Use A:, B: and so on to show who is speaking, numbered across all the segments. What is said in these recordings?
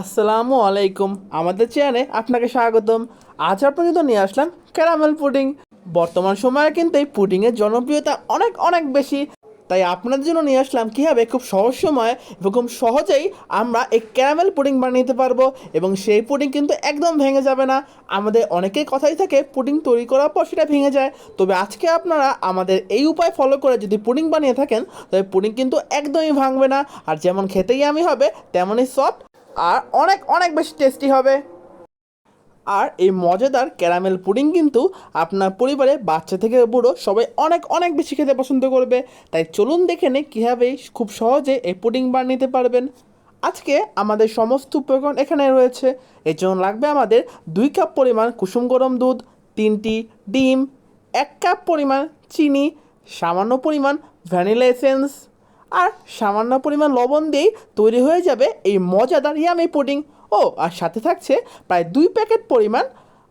A: আসসালামু আলাইকুম। আমাদের চ্যানেলে আপনাকে স্বাগতম। আজ আপনার জন্য নিয়ে আসলাম ক্যারামেল পুডিং। বর্তমান সময়ে কিন্তু এই পুডিংয়ের জনপ্রিয়তা অনেক অনেক বেশি। তাই আপনাদের জন্য নিয়ে আসলাম কীভাবে খুব সহজ সময়ে এবং খুব সহজেই আমরা এই ক্যারামেল পুডিং বানিয়ে নিতে পারব এবং সেই পুডিং কিন্তু একদম ভেঙে যাবে না। আমাদের অনেকের কথাই থাকে, পুডিং তৈরি করার পর সেটা ভেঙে যায়। তবে আজকে আপনারা আমাদের এই উপায় ফলো করে যদি পুডিং বানিয়ে থাকেন তবে পুডিং কিন্তু একদমই ভাঙবে না। আর যেমন খেতেই আমি হবে, তেমনই সফট আর অনেক অনেক বেশি টেস্টি হবে। আর এই মজাদার ক্যারামেল পুডিং কিন্তু আপনার পরিবারে বাচ্চা থেকে বুড়ো সবাই অনেক অনেক বেশি খেতে পছন্দ করবে। তাই চলুন দেখে নে কীভাবে খুব সহজে এই পুডিং বানিয়ে নিতে পারবেন। আজকে আমাদের সমস্ত উপকরণ এখানে রয়েছে। এর জন্য লাগবে আমাদের দুই কাপ পরিমাণ কুসুম গরম দুধ, তিনটি ডিম, এক কাপ পরিমাণ চিনি, সামান্য পরিমাণ ভ্যানিলা এসেন্স আর সামান্য পরিমাণ লবণ দিয়েই তৈরি হয়ে যাবে এই মজাদার ইয়ামি পুডিং ও, আর সাথে থাকছে প্রায় দুই প্যাকেট পরিমাণ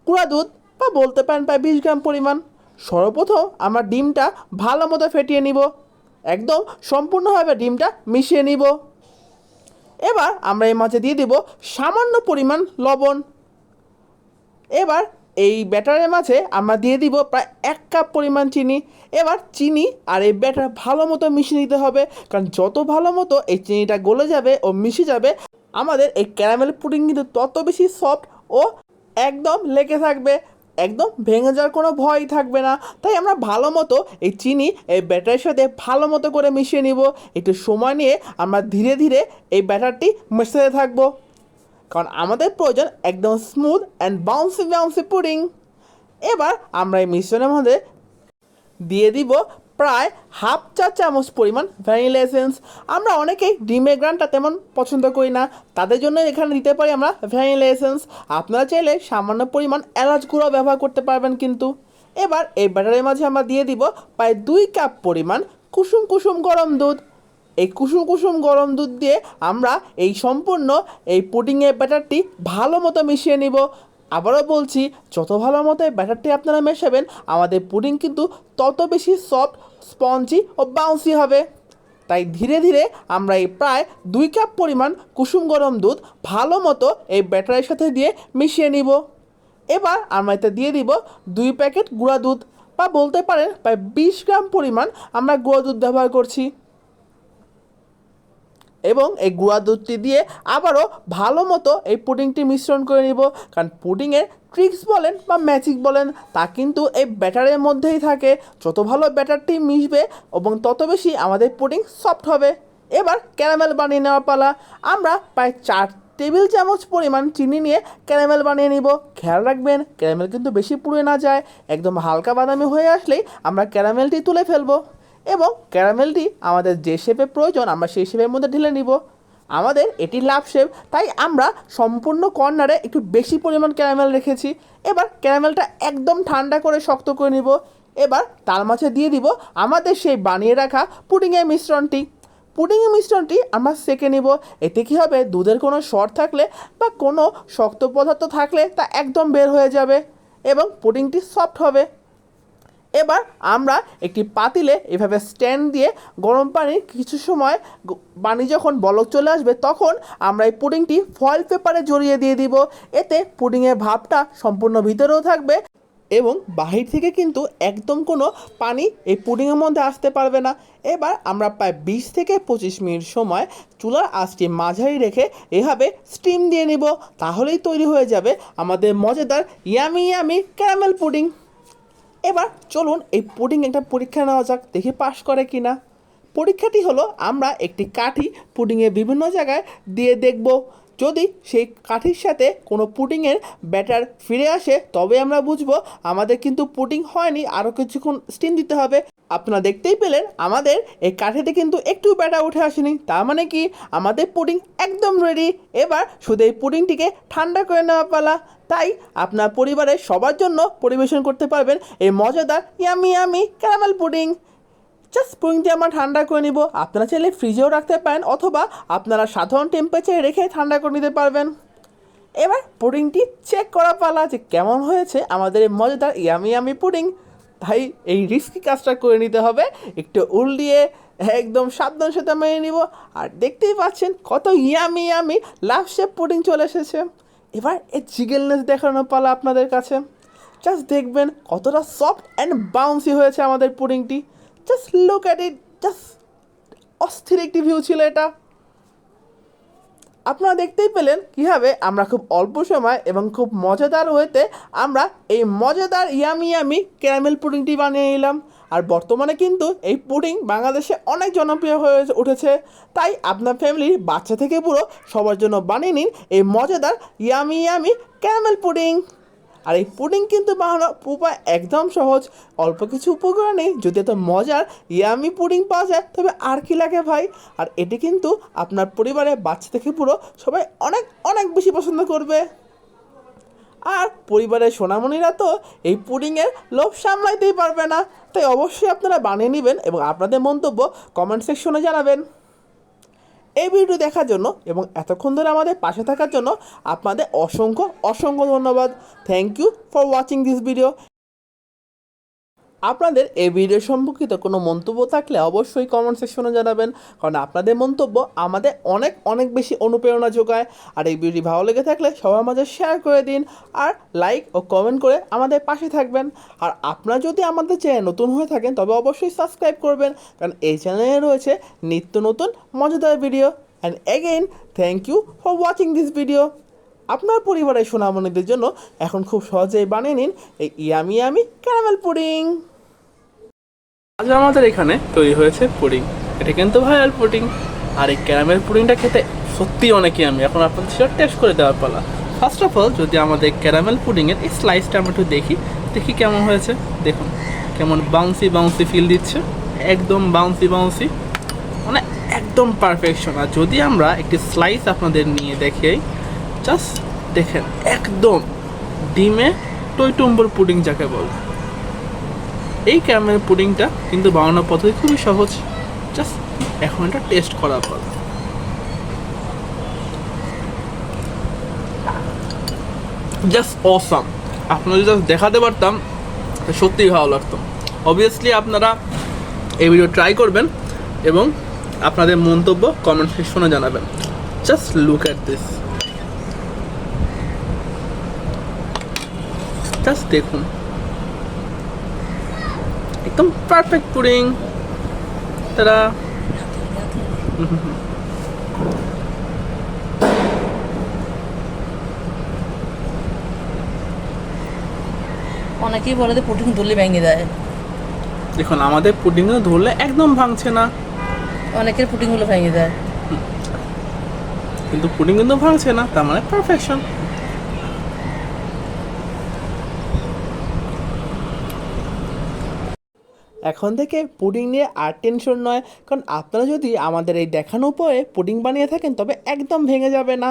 A: গুঁড়া দুধ বা বলতে পারেন প্রায় বিশ গ্রাম পরিমাণ। সর্বপ্রথম আমরা ডিমটা ভালো মতো ফেটিয়ে নিব। একদম সম্পূর্ণভাবে ডিমটা মিশিয়ে নিব। এবার আমরা এই মাঝে দিয়ে দিব সামান্য পরিমাণ লবণ। এবার এই ব্যাটারের মাঝে আমরা দিয়ে দিব প্রায় এক কাপ পরিমাণ চিনি। এবার চিনি আর এই ব্যাটার ভালো মতো মিশিয়ে নিতে হবে, কারণ যত ভালো মতো এই চিনিটা গলে যাবে ও মিশে যাবে, আমাদের এই ক্যারামেল পুডিং কিন্তু তত বেশি সফট ও একদম লেগে থাকবে, একদম ভেঙে যাওয়ার কোনো ভয় থাকবে না। তাই আমরা ভালো মতো এই চিনি এই ব্যাটারের সাথে ভালো মতো করে মিশিয়ে নিব। একটু সময় নিয়ে আমরা ধীরে ধীরে এই ব্যাটারটি মেশাতে থাকব। কারণ আমাদের প্রয়োজন একদম smooth and bouncy bouncy pudding এবার আমরা এই মিশ্রণের মধ্যে দিয়ে দিব প্রায় হাফ চা চামচ পরিমাণ ভ্যানিলা এসেন্স আমরা অনেকেই ডিমের গ্রানটা তেমন পছন্দ করি না, তাদের জন্য এখানে দিতে পারি আমরা ভ্যানিলা এসেন্স আপনারা চাইলে সামান্য পরিমাণ এলাচ গুঁড়ো ব্যবহার করতে পারবেন কিন্তু। এবার এই ব্যাটারের মাঝে আমরা দিয়ে দিব প্রায় দুই কাপ পরিমাণ কুসুম কুসুম গরম দুধ। এই কুসুম কুসুম গরম দুধ দিয়ে আমরা এই সম্পূর্ণ এই পুডিংয়ের ব্যাটারটি ভালো মতো মিশিয়ে নিব। আবারও বলছি, যত ভালো মতো ব্যাটারটি আপনারা মেশাবেন, আমাদের পুডিং কিন্তু তত বেশি সফট স্পঞ্জি ও বাউন্সি হবে। তাই ধীরে ধীরে আমরা এই প্রায় দুই কাপ পরিমাণ কুসুম গরম দুধ ভালো মতো এই ব্যাটারের সাথে দিয়ে মিশিয়ে নিব। এবার আমরা এতে দিয়ে দিব দুই প্যাকেট গুঁড়া দুধ বা বলতে পারেন প্রায় বিশ গ্রাম পরিমাণ আমরা গুঁড়া দুধ ব্যবহার করছি। এবং এই গুঁড়া দুধটি দিয়ে আবারও ভালো মতো এই পুডিংটি মিশ্রণ করে নিব। কারণ পুডিংয়ের ট্রিক্স বলেন বা ম্যাজিক বলেন, তা কিন্তু এই ব্যাটারের মধ্যেই থাকে। যত ভালো ব্যাটারটি মিশবে এবং তত বেশি আমাদের পুডিং সফট হবে। এবার ক্যারামেল বানিয়ে নেওয়ার পালা। আমরা প্রায় চার টেবিল চামচ পরিমাণ চিনি নিয়ে ক্যারামেল বানিয়ে নিব। খেয়াল রাখবেন ক্যারামেল কিন্তু বেশি পুড়ে না যায়। একদম হালকা বাদামি হয়ে আসলেই আমরা ক্যারামেলটি তুলে ফেলব। এবং ক্যারামেলটি আমাদের যে শেপে প্রয়োজন, আমরা সেই শেপের মধ্যে ঢেলে নিব। আমাদের এটি লাভ শেপ তাই আমরা সম্পূর্ণ কর্নারে একটু বেশি পরিমাণ ক্যারামেল রেখেছি। এবার ক্যারামেলটা একদম ঠান্ডা করে শক্ত করে নিব। এবার তার মাঝে দিয়ে দিব আমাদের সেই বানিয়ে রাখা পুডিংয়ের মিশ্রণটি। পুডিংয়ের মিশ্রণটি আমরা সেকে নিব। এতে কী হবে? দুধের কোনো শর্ট থাকলে বা কোনো শক্ত পদার্থ থাকলে তা একদম বের হয়ে যাবে এবং পুডিংটি সফট হবে। এবার আমরা একটি পাতিলে এভাবে স্ট্যান্ড দিয়ে গরম পানি কিছু সময় পানি যখন বলক চলে আসবে, তখন আমরা এই পুডিংটি ফয়েল পেপারে জড়িয়ে দিয়ে দিব। এতে পুডিংয়ের ভাবটা সম্পূর্ণ ভিতরেও থাকবে এবং বাহির থেকে কিন্তু একদম কোনো পানি এই পুডিংয়ের মধ্যে আসতে পারবে না। এবার আমরা প্রায় বিশ থেকে পঁচিশ মিনিট সময় চুলার আঁচটি মাঝারি রেখে এভাবে স্টিম দিয়ে নিব। তাহলেই তৈরি হয়ে যাবে আমাদের মজাদার ইয়ামি ইয়ামি ক্যারামেল পুডিং এবার চলুন এই পুডিং একটা পরীক্ষা নেওয়া যাক, দেখি পাশ করে কি না পরীক্ষাটি হলো, আমরা একটি কাঠি পুডিংয়ে বিভিন্ন জায়গায় দিয়ে দেখব। যদি সেই কাঠির সাথে কোনো পুডিংয়ের ব্যাটার ফিরে আসে, তবে আমরা বুঝব আমাদের কিন্তু পুডিং হয়নি, আরও কিছুক্ষণ স্টিম দিতে হবে। আপনারা দেখতেই পেলেন, আমাদের এই কাঠিতে কিন্তু একটু ব্যাটার উঠে আসেনি। তার মানে কি? আমাদের পুডিং একদম রেডি এবার শুধু এই পুডিংটিকে ঠান্ডা করে নেওয়া পালা। তাই আপনার পরিবারের সবার জন্য পরিবেশন করতে পারবেন এই মজাদার yummy yummy caramel pudding just পুডিংটি আমরা ঠান্ডা করে নিব। আপনারা চাইলে ফ্রিজেও রাখতে পারেন, অথবা আপনারা সাধারণ টেম্পারেচারে রেখে ঠান্ডা করে নিতে পারবেন। এবার পুডিংটি চেক করা পালা যে কেমন হয়েছে, আমাদের এই মজাদার ইয়ামি ইয়ামি পুডিং তাই এই রিস্কি কাজটা করে নিতে হবে, একটু উল দিয়ে একদম সাবধান সাথে মেনে নিব। আর দেখতেই পাচ্ছেন কত yummy yummy love shape pudding চলে এসেছে। এবার এই জিগেলনেস দেখানো পালা আপনাদের কাছে। জাস্ট দেখবেন কতটা সফট অ্যান্ড বাউন্সি হয়েছে আমাদের পুডিংটি just look at it just অস্থির একটি ভিউ ছিল এটা। আপনারা দেখতেই পেলেন কীভাবে আমরা খুব অল্প সময় এবং খুব মজাদার ওয়েতে আমরা এই মজাদার ইয়ামি ইয়ামি ক্যারামেল পুডিংটি বানিয়ে নিলাম। আর বর্তমানে কিন্তু এই পুডিং বাংলাদেশে অনেক জনপ্রিয় হয়ে উঠেছে। তাই আপনার ফ্যামিলির বাচ্চা থেকে পুরো সবার জন্য বানিয়ে নিন এই মজাদার ইয়ামি ইয়ামি ক্যারামেল পুডিং আর এই পুডিং কিন্তু বানানো উপায় একদম সহজ। অল্প কিছু উপকরণে যদি এত মজার ইয়ামি পুডিং পাওয়া যায়, তবে আর কি লাগে ভাই? আর এটি কিন্তু আপনার পরিবারে বাচ্চা থেকে পুরো সবাই অনেক অনেক বেশি পছন্দ করবে। আর পরিবারের সোনামণিরা তো এই পুডিংয়ের লোভ সামলাইতেই পারবে না। তাই অবশ্যই আপনারা বানিয়ে নেবেন এবং আপনাদের মন্তব্য কমেন্ট সেকশনে জানাবেন। এই ভিডিও দেখার জন্য এবং এতক্ষণ ধরে আমাদের পাশে থাকার জন্য আপনাদের অসংখ্য অসংখ্য ধন্যবাদ। Thank you for watching this video আপনাদের এই ভিডিও সম্পর্কিত কোনো মন্তব্য থাকলে অবশ্যই কমেন্ট সেকশনে জানাবেন। কারণ আপনাদের মন্তব্য আমাদের অনেক অনেক বেশি অনুপ্রেরণা যোগায়। আর এই ভিডিও ভালো লেগে থাকলে সবার মাঝে শেয়ার করে দিন আর লাইক ও কমেন্ট করে আমাদের পাশে থাকবেন। আর আপনারা যদি আমাদের চ্যানেল নতুন হয়ে থাকেন, তবে অবশ্যই সাবস্ক্রাইব করবেন। কারণ এই চ্যানেলে রয়েছে নিত্য নতুন, মজাদার video and again thank you for watching this video আপনার পরিবারের সোনামণিদের জন্য এখন খুব সহজেই বানিয়ে নিন এই ইয়ামি ইয়ামি ক্যারামেল পুডিং আজ আমাদের এখানে তৈরি হয়েছে পুডিং। এটা কিন্তু ভাইরাল পুডিং। আর এই ক্যারামেল পুডিংটা খেতে সত্যি অনেকই আমি। এখন আপনাদের সেটা টেস্ট করে দেওয়ার পালা। ফার্স্ট অফ অল যদি আমাদের ক্যারামেল পুডিংয়ের এই স্লাইসটা আমরা একটু দেখি দেখি কেমন হয়েছে। দেখুন, কেমন বাউন্সি বাউন্সি ফিল দিচ্ছে। একদম বাউন্সি বাউন্সি মানে একদম পারফেকশন আর যদি আমরা একটি স্লাইস আপনাদের নিয়ে দেখাই জাস্ট দেখেন, একদম ডিমে টইটুম্বর পুডিং যাকে বলে। এই ক্যারামেল পুডিংটা কিন্তু বানানোর পদ্ধতি খুবই সহজ। জাস্ট এখন এটা টেস্ট করার পর। জাস্ট অসাম আপনাদের জাস্ট দেখাতে পারতাম সত্যিই ভালো লাগতো। অবভিয়াসলি আপনারা এই ভিডিও ট্রাই করবেন এবং আপনাদের মন্তব্য কমেন্ট সেকশনে জানাবেন। Just look at this just দেখুন। একদম পারফেক্ট পুডিং তারা
B: অনেকেই বলে যে পুটিং ধরলে ভেঙে যায়।
A: দেখুন আমাদের পুডিংও ধরলে একদম ভাঙছে না।
B: অনেকের পুটিংগুলো ভেঙে যায়।
A: কিন্তু পুডিং কিন্তু ভাঙছে না তার মানে পারফেকশন এখন থেকে পুডিং নিয়ে আর টেনশন নয়। কারণ আপনারা যদি আমাদের এই দেখানো উপায়ে পুডিং বানিয়ে থাকেন, তবে একদম ভেঙে যাবে না।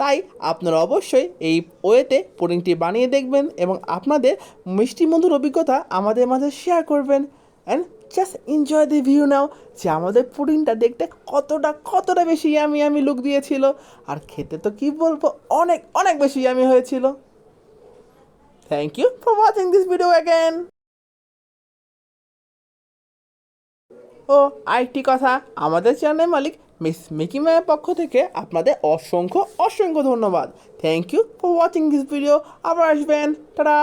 A: তাই আপনারা অবশ্যই এই ওয়েতে পুডিংটি বানিয়ে দেখবেন এবং আপনাদের মিষ্টি মধুর অভিজ্ঞতা আমাদের মাঝে শেয়ার করবেন। And just enjoy the view now যে আমাদের পুডিংটা দেখতে কতটা কতটা বেশি ইয়ামি ইয়ামি লুক দিয়েছিল। আর খেতে তো কি বলব, অনেক অনেক বেশি ইয়ামি হয়েছিল। Thank you for watching this video again ও আরেকটি কথা, আমাদের চ্যানেল মালিক মিস মিকি মায়ের পক্ষ থেকে আপনাদের অসংখ্য অসংখ্য ধন্যবাদ। Thank you for watching this video আবার আসবেন। টাটা